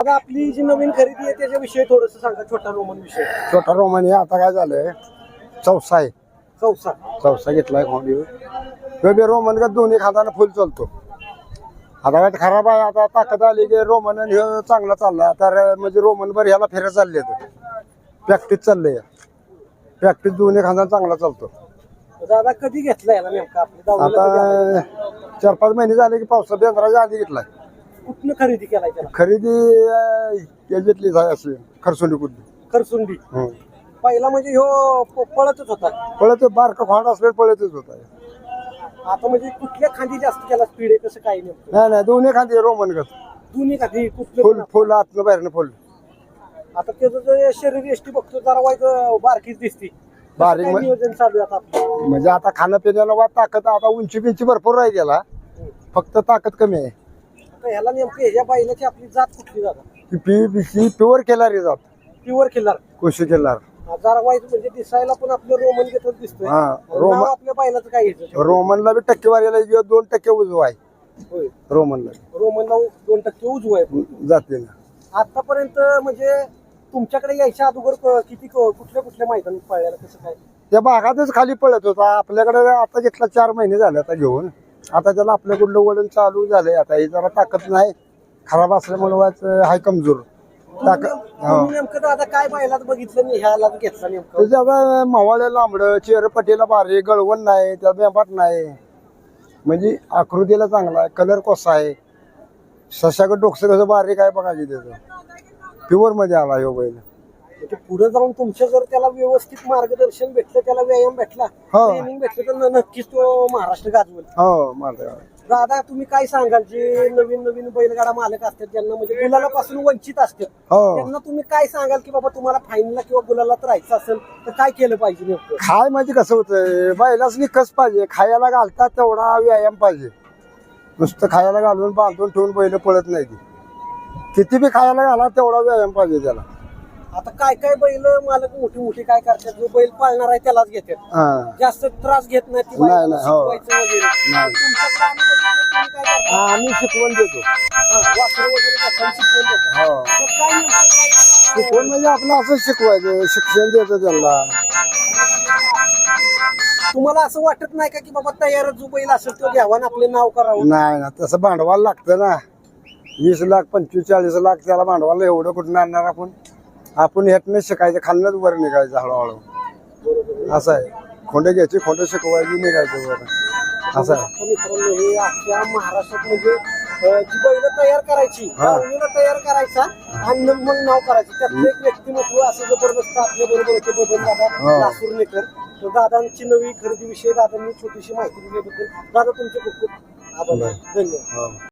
आता आपली जी नवीन खरेदी आहे त्याच्याविषयी थोडस सांगा छोटा रोमन विषय. छोटा रोमाने आता काय झालंय? चौसा आहे. चौसा. चौसा घेतलाय तो बी रोमन का दोन्ही खाताना फुल चालतो. आता काय खराब आहे आता ताकद आली की रोमन आणि ह्यो चांगला चालला. तर म्हणजे रोमन बर ह्याला फेऱ्या चालले प्रॅक्टिस चाललंय. प्रॅक्टिस दोन्ही खांदा चांगला चालतो. दादा कधी घेतला याला नेमका? आपल्या दावणीला कधी आला? आता चार पाच महिने झाले की पावसा बेंद्राच्या आधी घेतलाय. कुठनं खरेदी केलाय त्याला? खरेदी अं, याच्यातलीच आहे अशी खरसुंडी कुठली? खरसुंडी. हं. पहिला म्हणजे ह्यो प- पळतच होता. पळत बारका खोंड असले पळतच होता. आता म्हणजे कुठल्या खांदी जास्त केला स्पीड आहे कसं काही नेमकं नाही नाही दोन्ही खांदे रोमन गत. दोन्ही खांदी कुठलं फुल पण फुल आतनं बाहेरनं फुल. आता त्याचं जे शरीर एष्टी बघतो जरा वाईट बारकीच दिसते. बारीक काय नियोजन चालू आहे आता आपलं. म्हणजे आता खाणं पिण्याला वा ताकद आता उंची बिंची भरपूर आहे त्याला फक्त ताकद कमी आहे. ह्याला नेमकं ह्याच्या बैलाची आपली जात कुठली जात पी प्युअर केलारी जात. प्युअर किल्लार कोशी केलार. जरा वाईट म्हणजे दिसायला पण आपलं रोमन घेतच दिसतोय. हा, नाव रोमन- आपल्या बैलाचं काय घ्यायचं रोमनला बी टक्केवारीला किंवा दोन टक्के उजवा आहे. होय. रोमनला. रोमनला दोन टक्के उजवं आहे. जाते आतापर्यंत म्हणजे तुमच्याकडे यायच्या अगोदर क- किती क- कुठल्या कुठल्या मैदानात पळायला कसं काय? त्या भागातच खाली पळत होता. आपल्याकडे आता घेतला चार महिने झाले आता घेऊन. आता त्याला आपल्याकडलं वळण चालू झालंय आता हे जरा ताकद नाही खराब असल्यामुळे वाच हाय कमजोर. ताकद हो. नेमकं दादा काय बैलात बघितलं नाही ह्याला घेतला नेमकं? त्याच्या आता मावळे लांबड चेहरपट्टीला बारीक गळवण नाही त्या बेंबाट नाही. म्हणजे आकृतीला चांगला आहे कलर कसा आहे? सशाकडे डोकसं कसं बारीक आहे बघा की त्याचं? प्युअरमध्ये आला ह्यो बैल. म्हणजे पुढे जाऊन तुमच्या जर त्याला व्यवस्थित मार्गदर्शन भेटलं त्याला व्यायाम भेटला हो. ट्रेनिंग भेटलं तर नक्कीच तो महाराष्ट्र गाजवेल. हो माझं दादा तुम्ही काय सांगाल? जे नवीन नवीन बैलगाडा मालक असतात ज्यांना म्हणजे गुलालापासून वंचित असतात हो. त्यांना तुम्ही काय सांगाल की बाबा तुम्हाला फाईनला किंवा गुलालात राहायचं असेल तर काय केलं पाहिजे नेमकं? खाय म्हणजे कसं होतं बैलाच निकस पाहिजे खायला घालतात तेवढा व्यायाम पाहिजे. नुसतं खायला घालून बांधून ठेवून बैल पळत नाही ती. किती बी खायला घाला तेवढा व्यायाम पाहिजे त्याला. आता काय काय बैल मालक मोठी मोठी काय करतात? जो बैल पाळणार आहे त्यालाच घेतात. हा. जास्त त्रास घेत नाही ती नाही, बैलाला नाही, हो. शिकवायचं वगैरे. नाही. तुमच्याकडे आम्ही बघितलं तुम्ही काय करता? आम्ही शिकवण देतो. हा, वासरं वगैरे घेताना शिकवून देता. हो. तर काय नेमकं काय- शिकवण म्हणजे आपलं असं शिकवायचं शिक्षण द्यायचं त्यांना. तुम्हाला असं वाटत नाही का की बाबा तयार जो बैल असेल तो घ्यावा आणि आपलं नाव करावं? नाही ना तसं भांडवल लागतं ना. वीस लाख पंचवीस चाळीस लाख त्याला भांडवल एवढं कुठून आणणार आपण? आपण ह्यातनं शिकायचं खाल्लंच वर निघायचं हळूहळू. असं आहे. खोंडे घ्यायची खोंडे शिकवायची निघायचं वर. असं आहे. आता मित्रांनो हे अख्ख्या महाराष्ट्रात म्हणजे अं, जी बैल तयार करायची हा. दावणीला तयार करायचा आणि मग नाव करायचं. त्यातलं एक व्यक्तिमत्व असं जबरदस्त आपल्या बरोबर होते बबन दादा हा. लासूरनेकर. तर दादांची नवी खरेदी विषयी दादांनी छोटीशी माहिती दिल्याबद्दल दादा तुमचे खूप खूप आभार. धन्यवाद. हो.